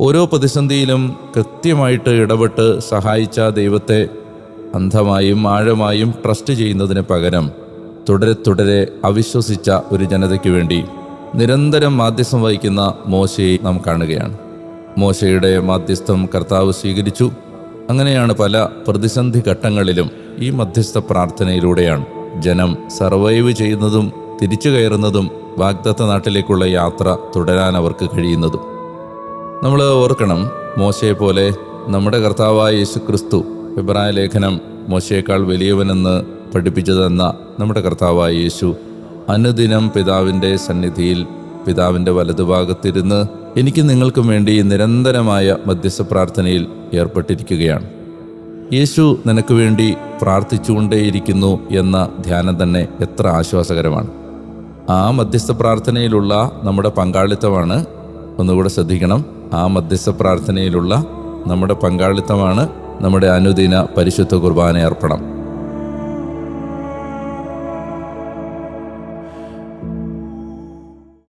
ഓരോ പ്രതിസന്ധിയിലും കൃത്യമായിട്ട് ഇടപെട്ട് സഹായിച്ച ദൈവത്തെ അന്ധമായും ആഴമായും ട്രസ്റ്റ് ചെയ്യുന്നതിന് പകരം തുടരെ തുടരെ അവിശ്വസിച്ച ഒരു ജനതയ്ക്ക് വേണ്ടി നിരന്തരം മാധ്യസ്ഥം വഹിക്കുന്ന മോശയെ നാം കാണുകയാണ്. മോശയുടെ മാധ്യസ്ഥം കർത്താവ് സ്വീകരിച്ചു. അങ്ങനെയാണ് പല പ്രതിസന്ധി ഘട്ടങ്ങളിലും ഈ മധ്യസ്ഥ പ്രാർത്ഥനയിലൂടെയാണ് ജനം സർവൈവ് ചെയ്യുന്നതും തിരിച്ചു കയറുന്നതും വാഗ്ദത്ത നാട്ടിലേക്കുള്ള യാത്ര തുടരാൻ അവർക്ക് കഴിയുന്നതും. നമ്മൾ ഓർക്കണം മോശയെ പോലെ നമ്മുടെ കർത്താവായ യേശു ക്രിസ്തു എബ്രായ ലേഖനം മോശയേക്കാൾ വലിയവനെന്ന് പഠിപ്പിച്ചതെന്ന നമ്മുടെ കർത്താവായ യേശു അനുദിനം പിതാവിന്റെ സന്നിധിയിൽ പിതാവിന്റെ വലതുഭാഗത്തിരുന്ന് എനിക്ക് നിങ്ങൾക്കും വേണ്ടി നിരന്തരമായ മധ്യസ്ഥ പ്രാർത്ഥനയിൽ ഏർപ്പെട്ടിരിക്കുകയാണ്. യേശു നിനക്ക് വേണ്ടി പ്രാർത്ഥിച്ചുകൊണ്ടേയിരിക്കുന്നു എന്ന ധ്യാനം തന്നെ എത്ര ആശ്വാസകരമാണ്. ആ മധ്യസ്ഥ പ്രാർത്ഥനയിലുള്ള നമ്മുടെ പങ്കാളിത്തമാണ് ഒന്നുകൂടെ ശ്രദ്ധിക്കണം. ആ മധ്യസ്ഥ പ്രാർത്ഥനയിലുള്ള നമ്മുടെ പങ്കാളിത്തമാണ് നമ്മുടെ അനുദിന പരിശുദ്ധ കുർബാന അർപ്പണം